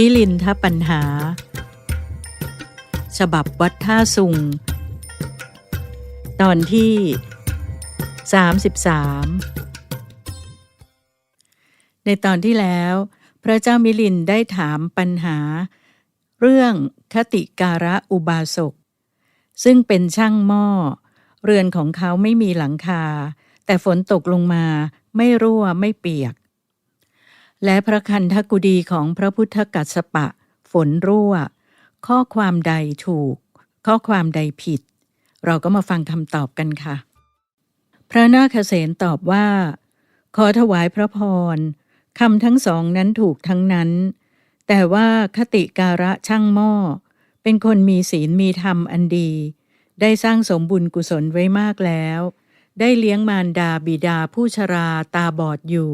มิลินทปัญหา ฉบับวัดท่าสุง ตอนที่ 33 ในตอนที่แล้ว พระเจ้ามิลินได้ถามปัญหา เรื่องคติการะอุบาสก ซึ่งเป็นช่างหม้อ เรือนของเขาไม่มีหลังคา แต่ฝนตกลงมาไม่รั่วไม่เปียก และพระคันธกุดีของพระพุทธกัสปะ ฝนรั่ว ข้อความใดถูก ข้อความใดผิด เราก็มาฟังคำตอบกันค่ะ พระนาคเษนตอบว่า ขอถวายพระพรคำทั้งสองนั้นถูกทั้งนั้น แต่ว่าคติการะช่างหม้อ เป็นคนมีศีลมีธรรมอันดี ได้สร้างสมบุญกุศลไว้มากแล้ว ได้เลี้ยงมารดาบิดาผู้ชราตาบอดอยู่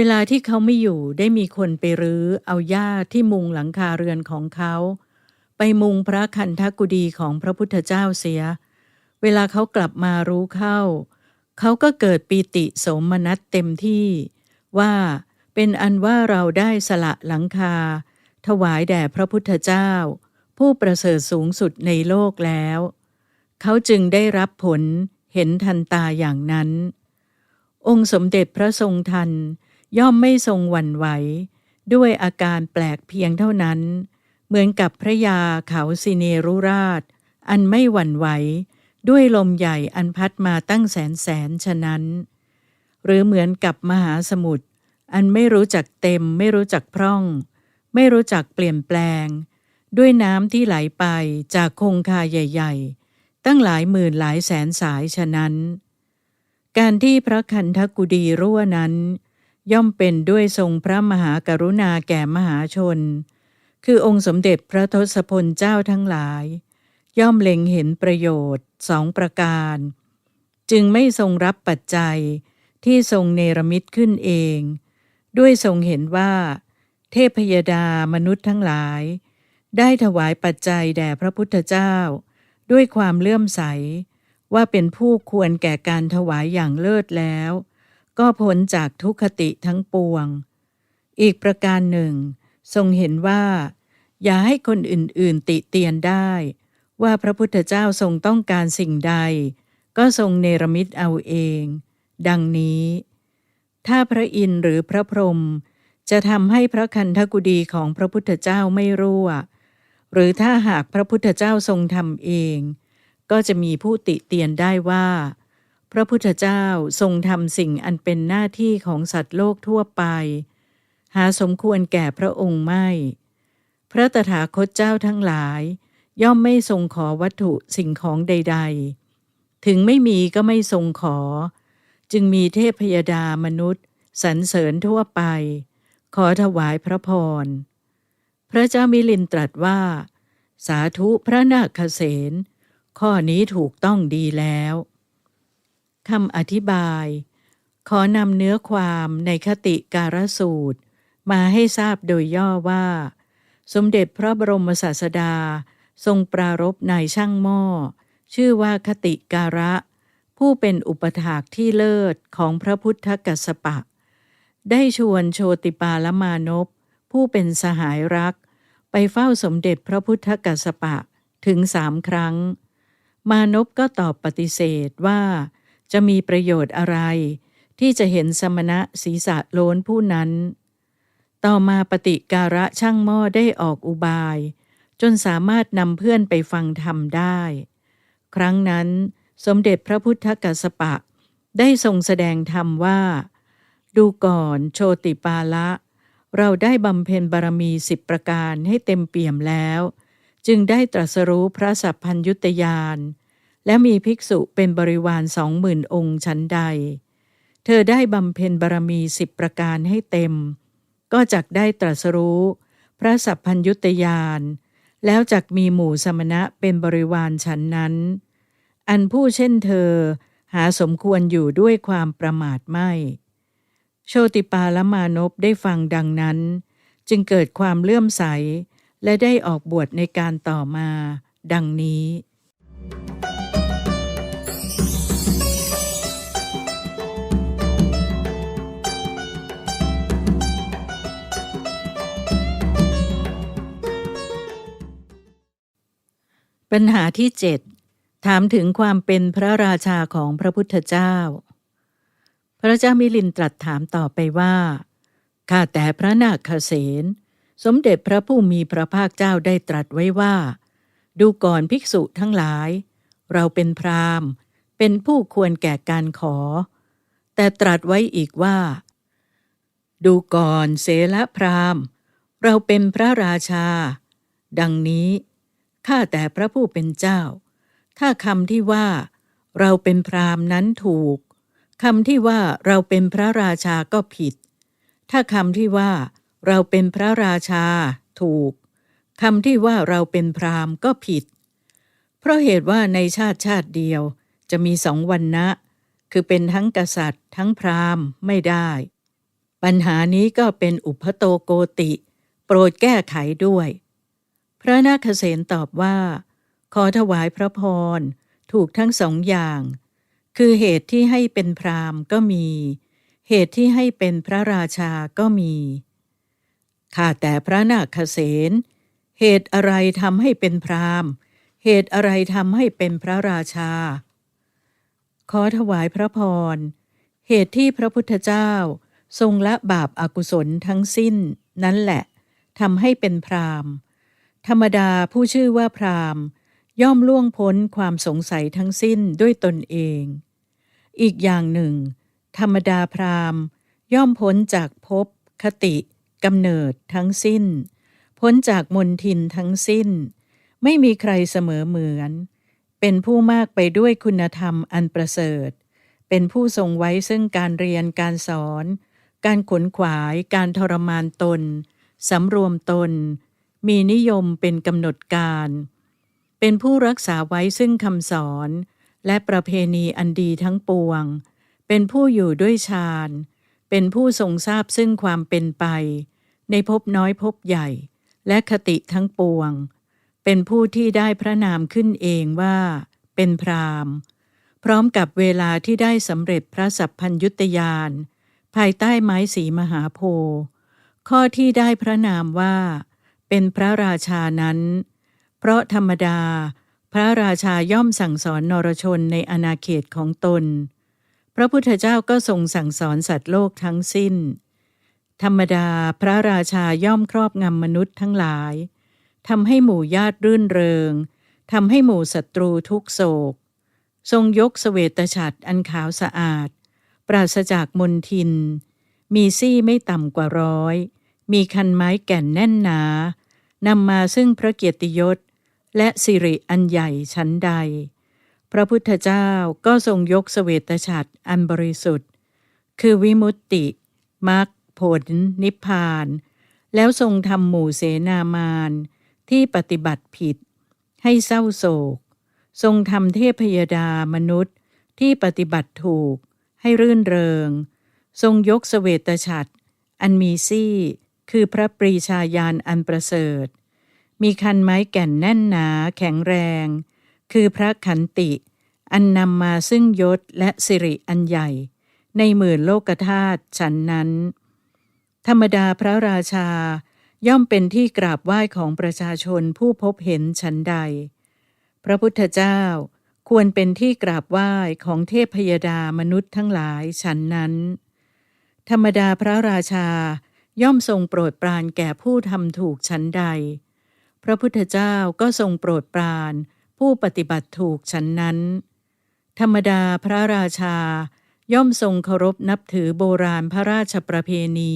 เวลาที่เขาไม่อยู่ได้มีคนไปรื้อเอาหญ้าที่มุงหลังคาเรือนของเขา ไปมุงพระคันธกุดีของพระพุทธเจ้าเสีย เวลาเขากลับมารู้เข้า เขาก็เกิดปีติสมนัสเต็มที่ ว่าเป็นอันว่าเราได้สละหลังคา ถวายแด่พระพุทธเจ้า ผู้ประเสริฐสูงสุดในโลกแล้ว เขาจึงได้รับผลเห็นทันตาอย่างนั้น องค์สมเด็จพระทรงทัน ย่อมไม่ทรงหวั่นไหว ด้วยอาการแปลกเพียงเท่านั้น เหมือนกับพระยาเขาสิเนรุราช อันไม่หวั่นไหว ด้วยลมใหญ่อันพัดมาตั้งแสนแสนฉะนั้น หรือเหมือนกับมหาสมุทรอันไม่รู้จักเต็มไม่รู้จักพร่อง ไม่รู้จักเปลี่ยนแปลง ด้วยน้ำที่ไหลไปจากคงคาใหญ่ ๆ ตั้งหลายหมื่นหลายแสนสายฉะนั้น การที่พระคันธกุดีรั่วนั้น ย่อมเป็นด้วยทรงพระมหากรุณาแก่มหาชน คือองค์สมเด็จพระทศพลเจ้าทั้งหลาย ย่อมเล็งเห็นประโยชน์สองประการ จึงไม่ทรงรับปัจจัยที่ทรงเนรมิตขึ้นเอง ด้วยทรงเห็นว่า เทพยดามนุษย์ทั้งหลาย ได้ถวายปัจจัยแด่พระพุทธเจ้า ด้วยความเลื่อมใสว่าเป็นผู้ควรแก่การถวายอย่างเลิศแล้ว ก็พ้นจากทุกขติทั้งปวง อีกประการหนึ่ง ทรงเห็นว่า อย่าให้คนอื่นๆติเตียนได้ ว่าพระพุทธเจ้าทรงต้องการสิ่งใด ก็ทรงเนรมิตเอาเอง ดังนี้ ถ้าพระอินทร์หรือพระพรหมจะทำให้พระคันธกุดีของพระพุทธเจ้าไม่รั่ว หรือถ้าหากพระพุทธเจ้าทรงทำเอง ก็จะมีผู้ติเตียนได้ว่า พระพุทธเจ้าทรงทำสิ่งอันเป็นหน้าที่ของสัตว์โลกทั่วไป หาสมควรแก่พระองค์ไม่ พระตถาคตเจ้าทั้งหลาย ย่อมไม่ทรงขอวัตถุสิ่งของใด ๆ ถึงไม่มีก็ไม่ทรงขอ จึงมีเทพยดามนุษย์สรรเสริญทั่วไป ขอถวายพระพร พระเจ้ามิลินตรัสว่า สาธุพระนาคเษนข้อนี้ถูกต้องดีแล้ว คำอธิบาย ขอนำเนื้อความในคติการสูตร มาให้ทราบโดยย่อว่า สมเด็จพระบรมศาสดา ทรงปรารบนายช่างหม้อ ชื่อว่าคติการะ ผู้เป็นอุปถากที่เลิศของพระพุทธกัสปะ ได้ชวนโชติปาลมานพผู้เป็นสหายรัก ไปเฝ้าสมเด็จพระพุทธกัสสปะถึงสามครั้ง มานพก็ตอบปฏิเสธว่า จะมีประโยชน์อะไร ที่จะเห็นสมณะศีรษะโล้นผู้นั้น ต่อมาปฏิการะช่างหม้อได้ออกอุบาย จนสามารถนำเพื่อนไปฟังธรรมได้ ครั้งนั้นสมเด็จพระพุทธกัสสปะ ได้ทรงแสดงธรรมว่า ดูก่อนโชติปาละ เราได้บำเพ็ญบารมีสิบประการให้เต็มเปี่ยมแล้ว จึงได้ตรัสรู้พระสัพพัญยุตยาน และมีภิกษุเป็นบริวารสองหมื่นองค์ชั้นใด เธอได้บำเพ็ญบารมีสิบประการให้เต็ม ก็จักได้ตรัสรู้ พระสัพพัญยุตยานแล้วจักมีหมู่สมณะเป็นบริวารชั้นนั้น อันผู้เช่นเธอหาสมควรอยู่ด้วยความประมาทไม่ โชติปาลมานพได้ฟังดังนั้น จึงเกิดความเลื่อมใส และได้ออกบวชในการต่อมา ดังนี้ ปัญหาที่เจ็ดถามถึงความเป็นพระราชาของพระพุทธเจ้า พระเจ้ามิลินตรัสถามต่อไปว่า ข้าแต่พระนาคเษนสมเด็จพระผู้มีพระภาคเจ้าได้ตรัสไว้ว่า ดูก่อนภิกษุทั้งหลาย เราเป็นพราหมณ์ เป็นผู้ควรแก่การขอ แต่ตรัสไว้อีกว่า ดูก่อนเสละพราหมณ์ เราเป็นพระราชา ดังนี้ ข้าแต่พระผู้เป็นเจ้า ถ้าคำที่ว่า เราเป็นพราหมณ์นั้นถูกคำที่ว่าเราเป็นพระราชาก็ผิด ถ้าคำที่ว่าเราเป็นพระราชา ถูกคำที่ว่าเราเป็นพราหมณ์ก็ผิด เพราะเหตุว่าในชาติชาติเดียวจะมีสองวันนะ คือเป็นทั้งกษัตริย์ ทั้งพราหมณ์ไม่ได้ ปัญหานี้ก็เป็นอุปโตโกติ โปรดแก้ไขด้วย พระนาคเษนตอบว่า ขอถวายพระพร ถูกทั้งสองอย่าง คือเหตุที่ให้เป็นพราหมณ์ก็มี เหตุที่ให้เป็นพระราชาก็มีข้าแต่พระนาคเษนเหตุอะไรทำให้เป็นพราหมณ์ เหตุอะไรทำให้เป็นพระราชา ขอถวายพระพร เหตุที่พระพุทธเจ้า ทรงละบาปอากุศลทั้งสิ้น นั่นแหละทำให้เป็นพราหมณ์ ธรรมดาผู้ชื่อว่าพราหมณ์ ย่อมล่วงพ้นความสงสัยทั้งสิ้นด้วยตนเอง อีกอย่างหนึ่ง ธรรมดาพราหมณ์ ย่อมพ้นจากภพคติกำเนิดทั้งสิ้น พ้นจากมนทินทั้งสิ้น ไม่มีใครเสมอเหมือน เป็นผู้มากไปด้วยคุณธรรมอันประเสริฐ เป็นผู้ทรงไว้ซึ่งการเรียนการสอน การขนขวาย การทรมานตน สำรวมตน มีนิยมเป็นกำหนดการ เป็นผู้รักษาไว้ซึ่งคำสอน และประเพณีอันดีทั้งปวง เป็นผู้อยู่ด้วยฌานเป็นผู้ทรงทราบซึ่งความเป็นไป ในภพน้อยภพใหญ่ และคติทั้งปวง เป็นผู้ที่ได้พระนามขึ้นเองว่า เป็นพรามพร้อมกับเวลาที่ได้สำเร็จพระสัพพัญยุตยานภายใต้ไม้สีมหาโพข้อที่ได้พระนามว่า เป็นพระราชานั้น เพราะธรรมดา พระราชาย่อมสั่งสอนนรชนในอาณาเขตของตน พระพุทธเจ้าก็ทรงสั่งสอนสัตว์โลกทั้งสิ้น ธรรมดาพระราชาย่อมครอบงำมนุษย์ทั้งหลายทำให้หมู่ญาติรื่นเริงทำให้หมู่ศัตรูทุกโศก ทรงยกสเวตฉัตรอันขาวสะอาด ปราศจากมนทิน มีซี่ไม่ต่ำกว่าร้อย มีคันไม้แก่นแน่นหนา นำมาซึ่งพระเกียรติยศ และสิริอันใหญ่ชั้นใด พระพุทธเจ้าก็ทรงยกสเวตฉัตรอันบริสุทธิ์ คือวิมุตติมรรคผล นิพพาน แล้วทรงทำหมู่เสนามานที่ปฏิบัติผิด ให้เศร้าโศก ทรงทำเทพยดามนุษย์ที่ปฏิบัติถูก ให้รื่นเริง ทรงยกสเวตฉัตรอันมีซี่ คือพระปรีชาญาณอันประเสริฐ มีคันไม้แก่นแน่นหนาแข็งแรง คือพระขันติ อันนำมาซึ่งยศและสิริอันใหญ่ ในหมื่นโลกธาตุฉันนั้น ธรรมดาพระราชาย่อมเป็นที่กราบไหว้ของประชาชนผู้พบเห็นฉันใด พระพุทธเจ้าควรเป็นที่กราบไหว้ของเทพพยดามนุษย์ทั้งหลายฉันนั้น ธรรมดาพระราชา ย่อมทรงโปรดปรานแก่ผู้ทำถูกชั้นใด พระพุทธเจ้าก็ทรงโปรดปราน ผู้ปฏิบัติถูกชั้นนั้น ธรรมดาพระราชา ย่อมทรงเคารพนับถือโบราณพระราชประเพณี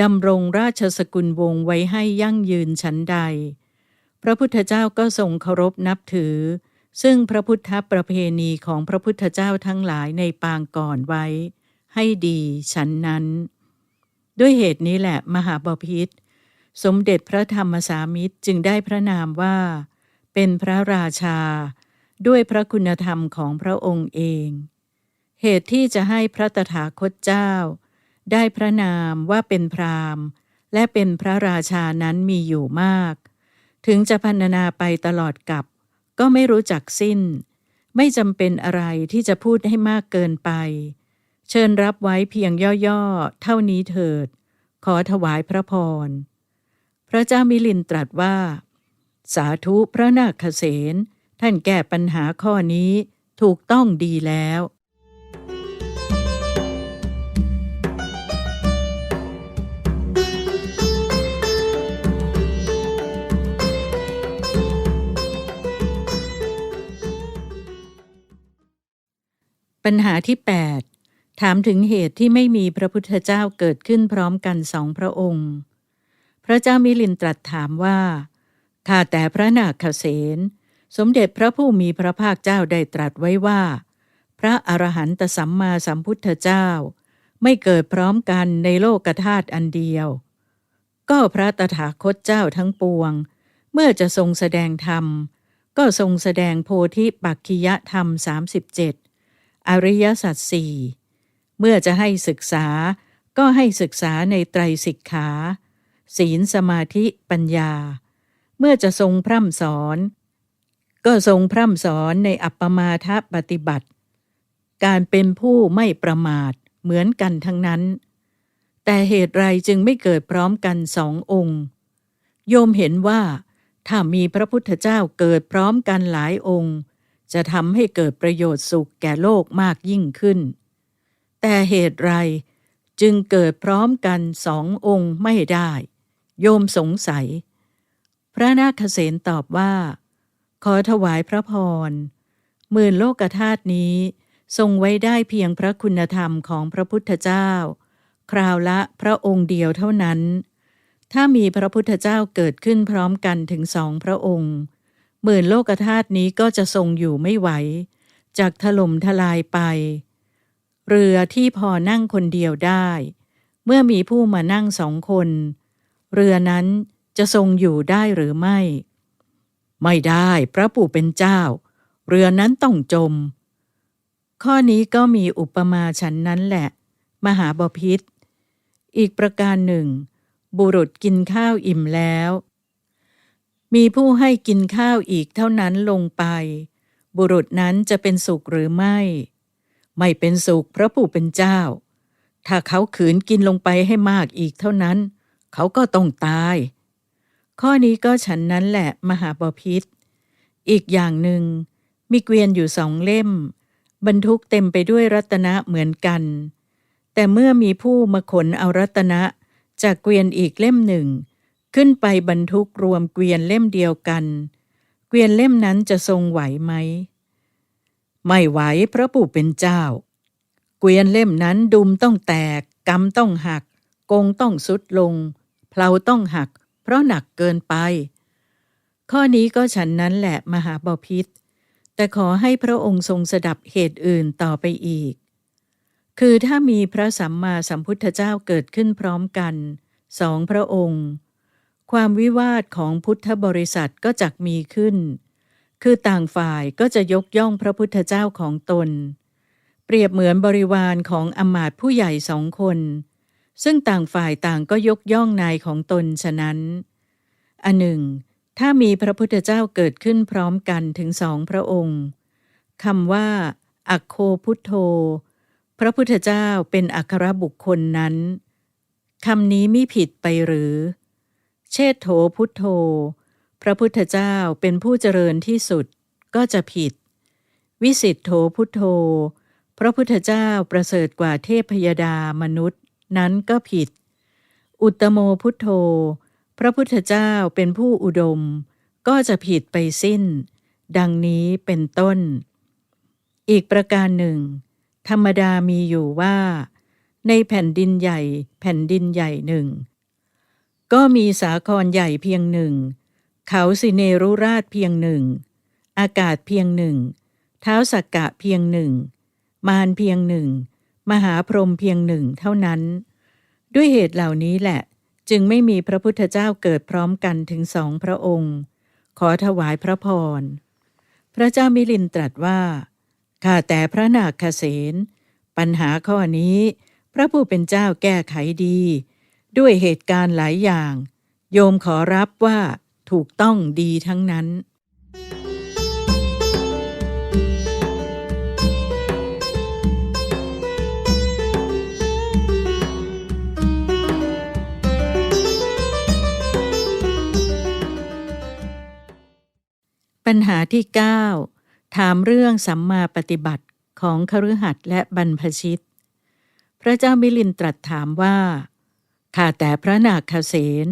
ดำรงราชสกุลวงไว้ให้ยั่งยืนชั้นใด พระพุทธเจ้าก็ทรงเคารพนับถือ ซึ่งพระพุทธประเพณีของพระพุทธเจ้าทั้งหลายในปางก่อนไว้ ให้ดีชั้นนั้น ด้วยเหตุนี้แหละมหาบพิษสมเด็จพระธรรมสามิตรจึงได้พระนามว่า เป็นพระราชา ด้วยพระคุณธรรมของพระองค์เอง เหตุที่จะให้พระตถาคตเจ้า ได้พระนามว่าเป็นพรามและเป็นพระราชานั้นมีอยู่มาก ถึงจะพันนาไปตลอดกับ ก็ไม่รู้จักสิ้น ไม่จำเป็นอะไรที่จะพูดให้มากเกินไป เชิญรับไว้เพียงย่อๆ เท่านี้เถิด ขอถวายพระพร พระเจ้ามิลินตรัสว่า สาธุพระนาคเษนท่านแก้ปัญหาข้อนี้ถูกต้องดีแล้วปัญหาที่ 8 ถามถึงเหตุที่ไม่มีพระพุทธเจ้าเกิดขึ้นพร้อมกันสองพระองค์ พระเจ้ามิลินตรัสถามว่า ข้าแต่พระนาคเษนสมเด็จพระผู้มีพระภาคเจ้าได้ตรัสไว้ว่า พระอรหันตสัมมาสัมพุทธเจ้า ไม่เกิดพร้อมกันในโลกธาตุอันเดียว ก็พระตถาคตเจ้าทั้งปวง เมื่อจะทรงแสดงธรรม ก็ทรงแสดงโพธิปักคิยธรรม 37 อริยสัจสี่ เมื่อจะให้ศึกษาก็ให้ศึกษาในไตรสิกขา ศีลสมาธิปัญญา เมื่อจะทรงพร่ำสอน ก็ทรงพร่ำสอนในอัปปมาทปฏิบัติ การเป็นผู้ไม่ประมาทเหมือนกันทั้งนั้น แต่เหตุไรจึงไม่เกิดพร้อมกันสององค์ โยมเห็นว่าถ้ามีพระพุทธเจ้าเกิดพร้อมกันหลายองค์ จะทำให้เกิดประโยชน์สุขแก่โลกมากยิ่งขึ้น แต่เหตุไรจึงเกิดพร้อมกันสององค์ไม่ได้ โยมสงสัย พระนาคเษนตอบว่า ขอถวายพระพรหมื่นโลกธาตุนี้ ทรงไว้ได้เพียงพระคุณธรรมของพระพุทธเจ้า คราวละพระองค์เดียวเท่านั้น ถ้ามีพระพุทธเจ้าเกิดขึ้นพร้อมกันถึงสองพระองค์หมื่นโลกธาตุนี้ก็จะทรงอยู่ไม่ไหวจากถล่มทลายไป เรือที่พอนั่งคนเดียวได้ เมื่อมีผู้มานั่งสองคน เรือนั้นจะทรงอยู่ได้หรือไม่ ไม่ได้พระปู่เป็นเจ้า เรือนั้นต้องจม ข้อนี้ก็มีอุปมาฉันนั้นแหละ มหาบพิษ อีกประการหนึ่ง บุรุษกินข้าวอิ่มแล้ว มีผู้ให้กินข้าวอีกเท่านั้นลงไป บุรุษนั้นจะเป็นสุขหรือไม่ ไม่เป็นสุขพระผู้เป็นเจ้า ถ้าเขาขืนกินลงไปให้มากอีกเท่านั้น เขาก็ต้องตาย ข้อนี้ก็ฉันนั้นแหละมหาบพิษ อีกอย่างหนึ่ง มีเกวียนอยู่สองเล่ม บรรทุกเต็มไปด้วยรัตนะเหมือนกัน แต่เมื่อมีผู้มาขนเอารัตนะจากเกวียนอีกเล่มหนึ่ง ขึ้นไปบรรทุกรวมเกวียนเล่มเดียวกัน เกวียนเล่มนั้นจะทรงไหวไหม ไม่ไหวพระปู่เป็นเจ้า เกวียนเล่มนั้นดุมต้องแตกกำต้องหัก กงต้องสุดลง เพลาต้องหัก เพราะหนักเกินไป ข้อนี้ก็ฉันนั้นแหละมหาบพิษ แต่ขอให้พระองค์ทรงสดับเหตุอื่นต่อไปอีก คือถ้ามีพระสัมมาสัมพุทธเจ้าเกิดขึ้นพร้อมกันสองพระองค์ ความวิวาทของพุทธบริษัทก็จักมีขึ้น คือต่างฝ่ายก็จะยกย่องพระพุทธเจ้าของตน เปรียบเหมือนบริวารของอำมาตย์ผู้ใหญ่สองคน ซึ่งต่างฝ่ายต่างก็ยกย่องนายของตนฉะนั้น อันหนึ่ง ถ้ามีพระพุทธเจ้าเกิดขึ้นพร้อมกันถึงสองพระองค์คำว่า อัคโคพุทโธ พระพุทธเจ้าเป็นอัครบุคคลนั้นคำนี้มิผิดไปหรือ เชโถพุทโธ พระพุทธเจ้าเป็นผู้เจริญที่สุดก็จะผิด วิสิทโธพุทโธ พระพุทธเจ้าประเสริฐกว่าเทพยดามนุษย์ นั้นก็ผิด อุตโมพุทโธ พระพุทธเจ้าเป็นผู้อุดม ก็จะผิดไปสิ้น ดังนี้เป็นต้น อีกประการหนึ่ง ธรรมดามีอยู่ว่า ในแผ่นดินใหญ่ แผ่นดินใหญ่หนึ่ง ก็มีสาครใหญ่เพียงหนึ่ง เขาสิเนรุราชเพียงหนึ่ง อากาศเพียงหนึ่ง เท้าสักกะเพียงหนึ่ง มารเพียงหนึ่ง มหาพรหมเพียงหนึ่งเท่านั้น ด้วยเหตุเหล่านี้แหละ จึงไม่มีพระพุทธเจ้าเกิดพร้อมกันถึงสองพระองค์ ขอถวายพระพร พระเจ้ามิลินตรัสว่าข้าแต่พระนาคเษนปัญหาข้อนี้ พระผู้เป็นเจ้าแก้ไขดี ด้วยเหตุการณ์หลายอย่าง โยมขอรับว่า ถูกต้องดีทั้งนั้น ปัญหาที่ 9 ถามเรื่องสัมมาปฏิบัติของคฤหัสถ์และบรรพชิต พระเจ้ามิลินตรัสถามว่า ข้าแต่พระนาคเษน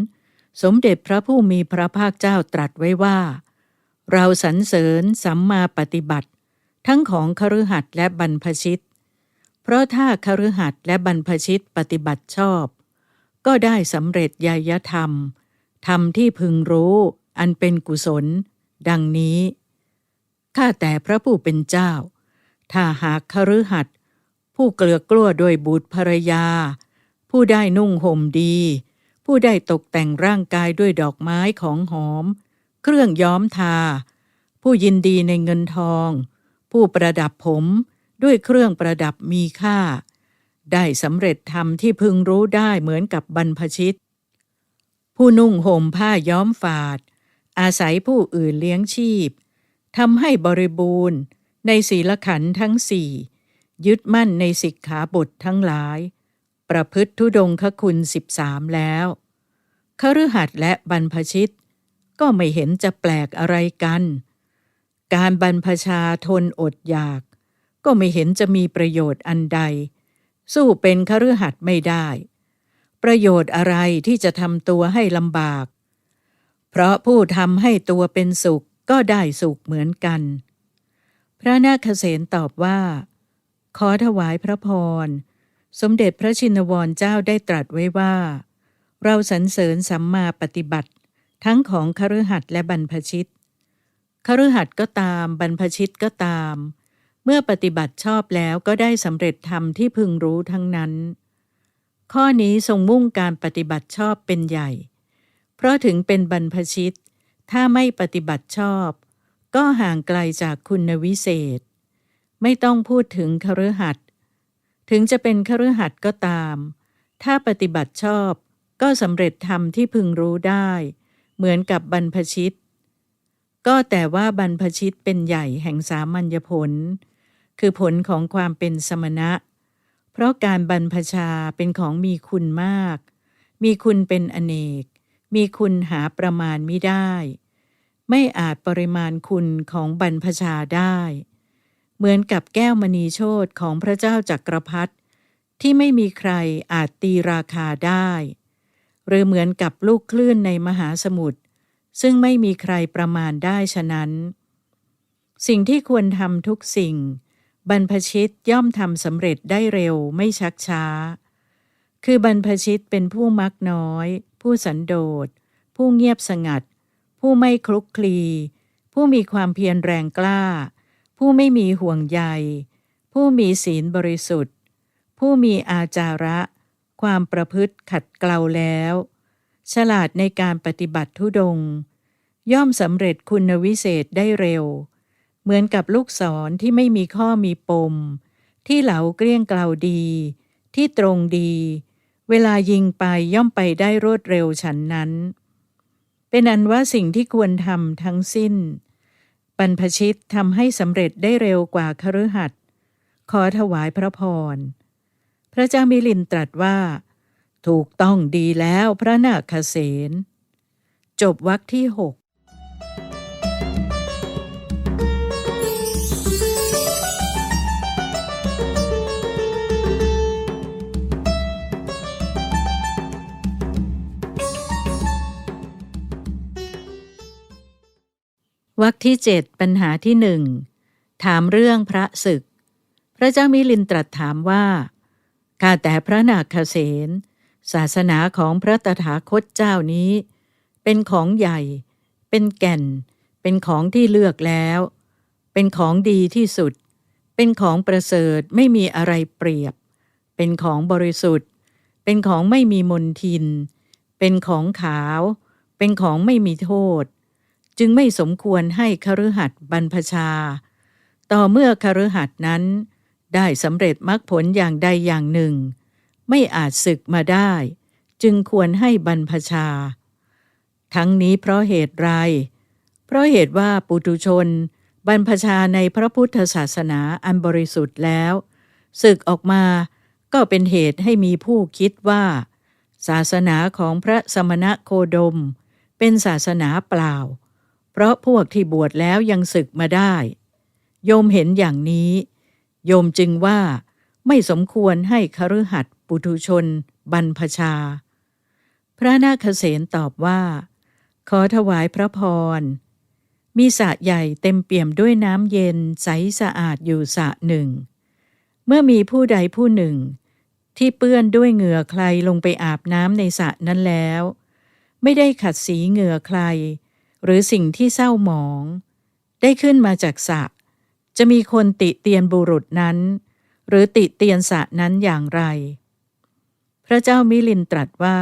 สมเด็จพระผู้มีพระภาคเจ้าตรัสไว้ว่า เราสรรเสริญสัมมาปฏิบัติ ทั้งของคฤหัสถ์และบรรพชิต เพราะถ้าคฤหัสถ์และบรรพชิตปฏิบัติชอบ ก็ได้สำเร็จยายธรรม ธรรมที่พึงรู้อันเป็นกุศล ดังนี้ข้าแต่พระผู้เป็นเจ้า ถ้าหากคฤหัสถ์ผู้เกลือกลั้วโดยบุตรภรยา ผู้ได้นุ่งห่มดี ผู้ได้ตกแต่งร่างกายด้วยดอกไม้ของหอม เครื่องย้อมทา ผู้ยินดีในเงินทอง ผู้ประดับผมด้วยเครื่องประดับมีค่า ได้สำเร็จธรรมที่พึงรู้ได้เหมือนกับบรรพชิต ผู้นุ่งห่มผ้าย้อมฝาด อาศัยผู้อื่นเลี้ยงชีพทำให้บริบูรณ์ ในศีลขันธ์ทั้งสี่ยึดมั่นในสิกขาบททั้งหลาย ประพฤติทุดงคคุณสิบสามแล้วคฤหัสถ์และบรรพชิต ก็ไม่เห็นจะแปลกอะไรกัน การบรรพชาทนอดอยาก ก็ไม่เห็นจะมีประโยชน์อันใด สู้เป็นคฤหัสถ์ไม่ได้ ประโยชน์อะไรที่จะทำตัวให้ลำบาก เพราะผู้ทำให้ตัวเป็นสุขก็ได้สุขเหมือนกัน พระนาคเษนตอบว่า ขอถวายพระพร สมเด็จพระชินวรเจ้าได้ตรัสไว้ว่า เราสรรเสริญสัมมาปฏิบัติ ทั้งของคฤหัสถ์และบรรพชิตคฤหัสถ์ก็ตาม บรรพชิตก็ตาม เมื่อปฏิบัติชอบแล้วก็ได้สำเร็จธรรมที่พึงรู้ทั้งนั้น ข้อนี้ทรงมุ่งการปฏิบัติชอบเป็นใหญ่ เพราะถึงเป็นบรรพชิต ถ้าไม่ปฏิบัติชอบ ก็ห่างไกลจากคุณวิเศษ ไม่ต้องพูดถึงคฤหัสถ์ ถึงจะเป็นคฤหัสถ์ก็ตาม ถ้าปฏิบัติชอบก็สำเร็จธรรมที่พึงรู้ได้ เหมือนกับบรรพชิต ก็แต่ว่าบรรพชิตเป็นใหญ่แห่งสามัญญผล คือผลของความเป็นสมณะ เพราะการบรรพชาเป็นของมีคุณมาก มีคุณเป็นอเนก มีคุณหาประมาณไม่ได้ ไม่อาจปริมาณคุณของบรรพชาได้ เหมือนกับแก้วมณีโชตของพระเจ้าจักรพรรดิที่ไม่มีใครอาจตีราคาได้ หรือเหมือนกับลูกคลื่นในมหาสมุทรซึ่งไม่มีใครประมาณได้ฉะนั้น สิ่งที่ควรทำทุกสิ่ง บรรพชิตย่อมทำสำเร็จได้เร็วไม่ชักช้า คือบรรพชิตเป็นผู้มักน้อย ผู้สันโดษ ผู้เงียบสงัด ผู้ไม่คลุกคลี ผู้มีความเพียรแรงกล้า ผู้ไม่มีห่วงใย ผู้มีศีลบริสุทธิ์ ผู้มีอาจาระ ความประพฤติขัดเกลาแล้ว ฉลาดในการปฏิบัติทุดงค์ย่อมสำเร็จคุณวิเศษได้เร็ว เหมือนกับลูกศรที่ไม่มีข้อมีปม ที่เหลาเกลี้ยงเกลาดี ที่ตรงดี เวลายิงไปย่อมไปได้รวดเร็วฉันนั้น เป็นอันว่าสิ่งที่ควรทำทั้งสิ้น บรรพชิตทำให้สำเร็จได้เร็วกว่าคฤหัสถ์ขอถวายพระพร พระเจ้ามิลินตรัสว่า ถูกต้องดีแล้วพระนาคเสนจบวรรคที่หก วรรคที่เจ็ดปัญหาที่หนึ่งถามเรื่องพระศึก พระเจ้ามิลินตรัสถามว่า ข้าแต่พระนาคเษนศาสนาของพระตถาคตเจ้านี้ เป็นของใหญ่ เป็นแก่น เป็นของที่เลือกแล้ว เป็นของดีที่สุด เป็นของประเสริฐไม่มีอะไรเปรียบ เป็นของบริสุทธิ์ เป็นของไม่มีมนทิน เป็นของขาว เป็นของไม่มีโทษ จึงไม่สมควรให้คฤหัสถ์บรรพชา ต่อเมื่อคฤหัสถ์นั้น ได้สำเร็จมรรคผลอย่างใดอย่างหนึ่ง ไม่อาจศึกมาได้ จึงควรให้บรรพชา ทั้งนี้เพราะเหตุไร เพราะเหตุว่าปุถุชน บรรพชาในพระพุทธศาสนาอันบริสุทธิ์แล้วศึกออกมาก็เป็นเหตุให้มีผู้คิดว่า ศาสนาของพระสมณะโคดม เป็นศาสนาเปล่า เพเพราะพวกที่บวชแล้วยังศึกมาได้ โยมเห็นอย่างนี้ โยมจึงว่าไม่สมควรให้คฤหัสถ์ปุถุชน บรรพชา พระนาคเษนตอบว่า ขอถวายพระพร มีสระใหญ่เต็มเปี่ยมด้วยน้ำเย็นใสสะอาดอยู่สระหนึ่ง เมื่อมีผู้ใดผู้หนึ่ง ที่เปื้อนด้วยเหงื่อใครลงไปอาบน้ำในสระนั้นแล้ว ไม่ได้ขัดสีเหงื่อใคร หรือสิ่งที่เศร้าหมอง ได้ขึ้นมาจากสระจะมีคนติเตียนบุรุษนั้น หรือติเตียนสระนั้นอย่างไร พระเจ้ามิลินตรัสว่า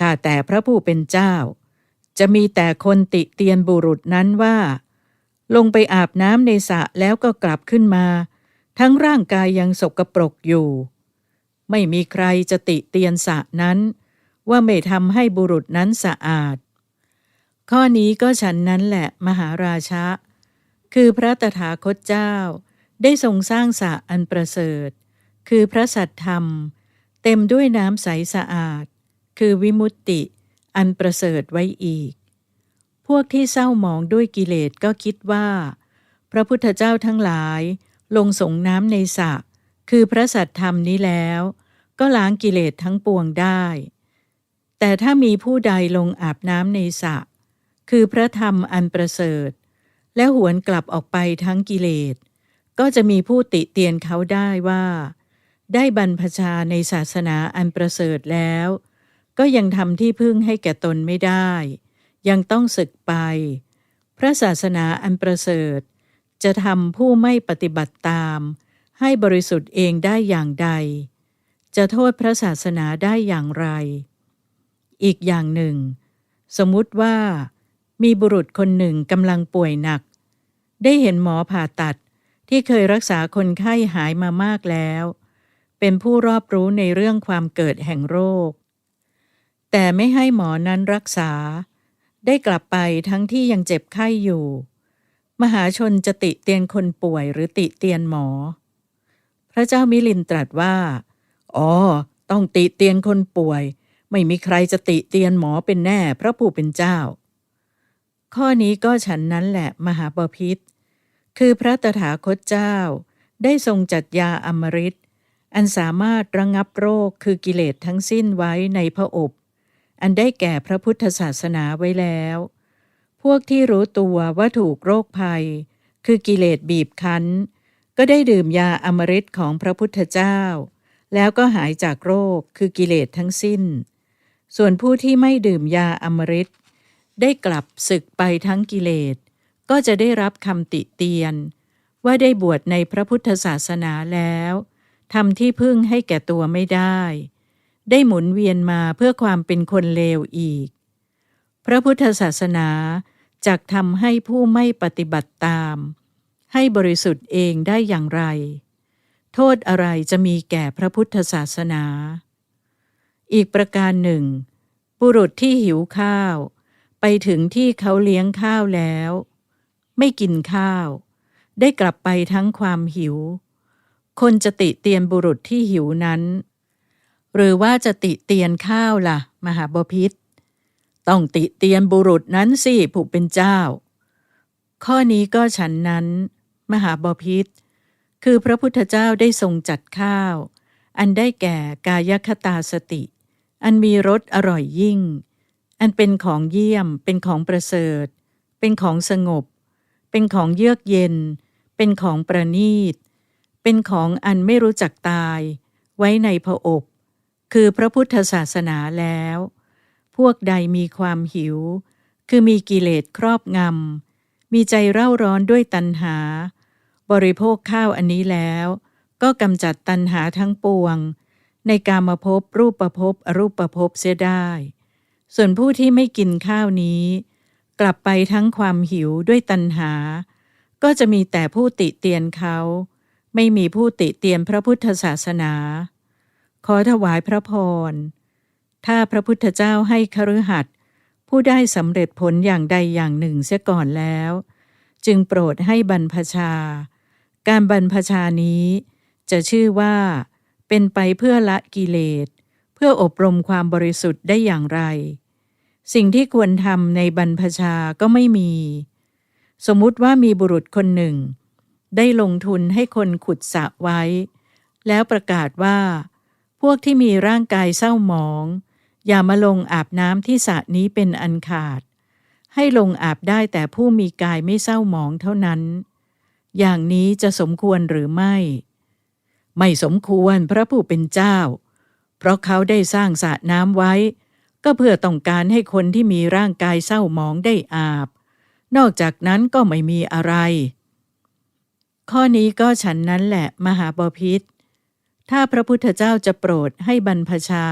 ข้าแต่พระผู้เป็นเจ้า จะมีแต่คนติเตียนบุรุษนั้นว่า ลงไปอาบน้ำในสระแล้วก็กลับขึ้นมา ทั้งร่างกายยังสกปรกอยู่ ไม่มีใครจะติเตียนสระนั้น ว่าไม่ทำให้บุรุษนั้นสะอาด ข้อนี้ก็ฉันนั้นแหละมหาราชะ คือพระตถาคตเจ้า ได้ทรงสร้างสระอันประเสริฐ คือพระสัตธรรม เต็มด้วยน้ำใสสะอาด คือวิมุตติ อันประเสริฐไว้อีก พวกที่เศร้าหมองด้วยกิเลสก็คิดว่า พระพุทธเจ้าทั้งหลาย ลงสงน้ำในสระคือพระสัตธรรมนี้แล้ว ก็ล้างกิเลสทั้งปวงได้ แต่ถ้ามีผู้ใดลงอาบน้ำในสระ คือพระธรรมอันประเสริฐ และหวนกลับออกไปทั้งกิเลส ก็จะมีผู้ติเตียนเขาได้ว่า ได้บรรพชาในศาสนาอันประเสริฐแล้ว ก็ยังทำที่พึ่งให้แก่ตนไม่ได้ ยังต้องศึกไป พระศาสนาอันประเสริฐ จะทำผู้ไม่ปฏิบัติตาม ให้บริสุทธิ์เองได้อย่างใด จะโทษพระศาสนาได้อย่างไร อีกอย่างหนึ่ง สมมุติว่า มีบุรุษคนหนึ่งกำลังป่วยหนัก ได้เห็นหมอผ่าตัดที่เคยรักษาคนไข้หายมามากแล้ว เป็นผู้รอบรู้ในเรื่องความเกิดแห่งโรค แต่ไม่ให้หมอนั้นรักษา ได้กลับไปทั้งที่ยังเจ็บไข้อยู่ มหาชนจะติเตียนคนป่วยหรือติเตียนหมอ พระเจ้ามิลินตรัสว่า อ๋อ ต้องติเตียนคนป่วย ไม่มีใครจะติเตียนหมอเป็นแน่พระผู้เป็นเจ้า ข้อนี้ก็ฉันนั้นแหละมหาบพิษคือพระตถาคตเจ้า ได้ทรงจัดยาอมฤตอันสามารถระงับโรคคือกิเลสทั้งสิ้นไว้ในพระอบ อันได้แก่พระพุทธศาสนาไว้แล้ว พวกที่รู้ตัวว่าถูกโรคภัย คือกิเลสบีบคั้น ก็ได้ดื่มยาอมฤตของพระพุทธเจ้า แล้วก็หายจากโรคคือกิเลสทั้งสิ้น ส่วนผู้ที่ไม่ดื่มยาอมฤต ได้กลับศึกไปทั้งกิเลส ก็จะได้รับคำติเตียน ว่าได้บวชในพระพุทธศาสนาแล้วทำที่พึ่งให้แก่ตัวไม่ได้ ได้หมุนเวียนมาเพื่อความเป็นคนเลวอีก พระพุทธศาสนาจักทำให้ผู้ไม่ปฏิบัติตาม ให้บริสุทธิ์เองได้อย่างไร โทษอะไรจะมีแก่พระพุทธศาสนา อีกประการหนึ่ง บุรุษที่หิวข้าว ไปถึงที่เขาเลี้ยงข้าวแล้ว ไม่กินข้าว ได้กลับไปทั้งความหิว คนจะติเตียนบุรุษที่หิวนั้น หรือว่าจะติเตียนข้าวล่ะ มหาบพิษต้องติเตียนบุรุษนั้นสิผู้เป็นเจ้า ข้อนี้ก็ฉันนั้น มหาบพิษคือพระพุทธเจ้าได้ทรงจัดข้าว อันได้แก่กายคตาสติ อันมีรสอร่อยยิ่ง อันเป็นของเยี่ยม เป็นของประเสริฐ เป็นของสงบ เป็นของเยือกเย็น เป็นของประณีต เป็นของอันไม่รู้จักตาย ไว้ในพระอบ คือพระพุทธศาสนาแล้ว พวกใดมีความหิว คือมีกิเลสครอบงำ มีใจเร่าร้อนด้วยตัณหา บริโภคข้าวอันนี้แล้ว ก็กำจัดตัณหาทั้งปวง ในการมาพบรูปประพบอรูปประพบเสียได้ ส่วนผู้ที่ไม่กินข้าวนี้ กลับไปทั้งความหิวด้วยตัณหา ก็จะมีแต่ผู้ติเตียนเขา ไม่มีผู้ติเตียนพระพุทธศาสนา ขอถวายพระพร ถ้าพระพุทธเจ้าให้คฤหัสถ์ผู้ได้สำเร็จผลอย่างใดอย่างหนึ่งเสียก่อนแล้ว จึงโปรดให้บรรพชา การบรรพชานี้จะชื่อว่า เป็นไปเพื่อละกิเลส เพื่ออบรมความบริสุทธิ์ได้อย่างไร สิ่งที่ควรทำในบรรพชาก็ไม่มี สมมุติว่ามีบุรุษคนหนึ่ง ได้ลงทุนให้คนขุดสระไว้ แล้วประกาศว่า พวกที่มีร่างกายเศร้าหมอง อย่ามาลงอาบน้ำที่สระนี้เป็นอันขาด ให้ลงอาบได้แต่ผู้มีกายไม่เศร้าหมองเท่านั้น อย่างนี้จะสมควรหรือไม่ไม่สมควรพระผู้เป็นเจ้า เพราะเขาได้สร้างสระน้ำไว้ ก็เพื่อต้องการให้คนที่มีร่างกายเศร้าหมองได้อาบ นอกจากนั้นก็ไม่มีอะไร ข้อนี้ก็ฉันนั้นแหละมหาบพิษ ถ้าพระพุทธเจ้าจะโปรดให้บรรพชา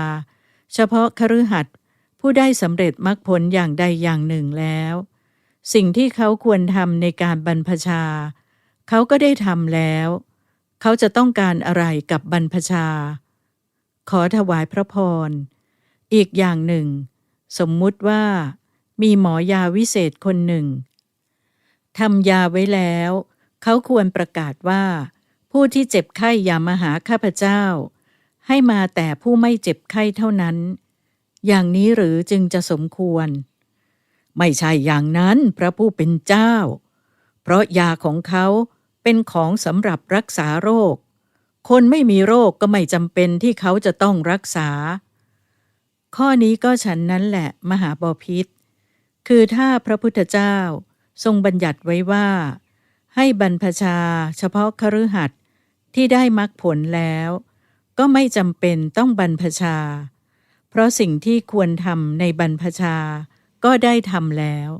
เฉพาะคฤหัสถ์ผู้ได้สำเร็จมรรคผลอย่างใดอย่างหนึ่งแล้ว สิ่งที่เขาควรทำในการบรรพชา เขาก็ได้ทำแล้ว เขาจะต้องการอะไรกับบรรพชา ขอถวายพระพร อีกอย่างหนึ่ง สมมุติว่า มีหมอยาวิเศษคนหนึ่งทำยาไว้แล้ว เขาควรประกาศว่า ผู้ที่เจ็บไข้อย่ามาหาข้าพเจ้า ให้มาแต่ผู้ไม่เจ็บไข้เท่านั้น อย่างนี้หรือจึงจะสมควร ไม่ใช่อย่างนั้นพระผู้เป็นเจ้า เพราะยาของเขาเป็นของสำหรับรักษาโรค คนไม่มีโรคก็ไม่จำเป็นที่เขาจะต้องรักษา ข้อนี้ก็ฉันนั้นแหละมหาบอพิษ คือถ้าพระพุทธเจ้าทรงบัญญัติไว้ว่า ให้บรรพชาเฉพาะคฤหัสถ์ที่ได้มรรคผลแล้ว ก็ไม่จำเป็นต้องบรรพชา เพราะสิ่งที่ควรทำในบรรพชาก็ได้ทำแล้ว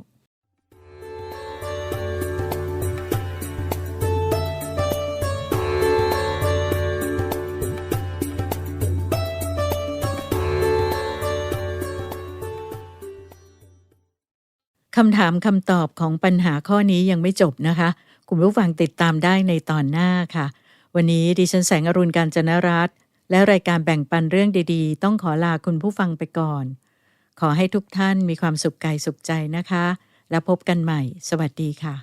คำถามคำตอบของปัญหาข้อนี้ยังไม่จบนะคะ คุณผู้ฟังติดตามได้ในตอนหน้าค่ะ วันนี้ดิฉันแสงอรุณการจนรัตน์และรายการแบ่งปันเรื่องดีๆ ต้องขอลาคุณผู้ฟังไปก่อน ขอให้ทุกท่านมีความสุขกายสุขใจนะคะ แล้วพบกันใหม่ สวัสดีค่ะ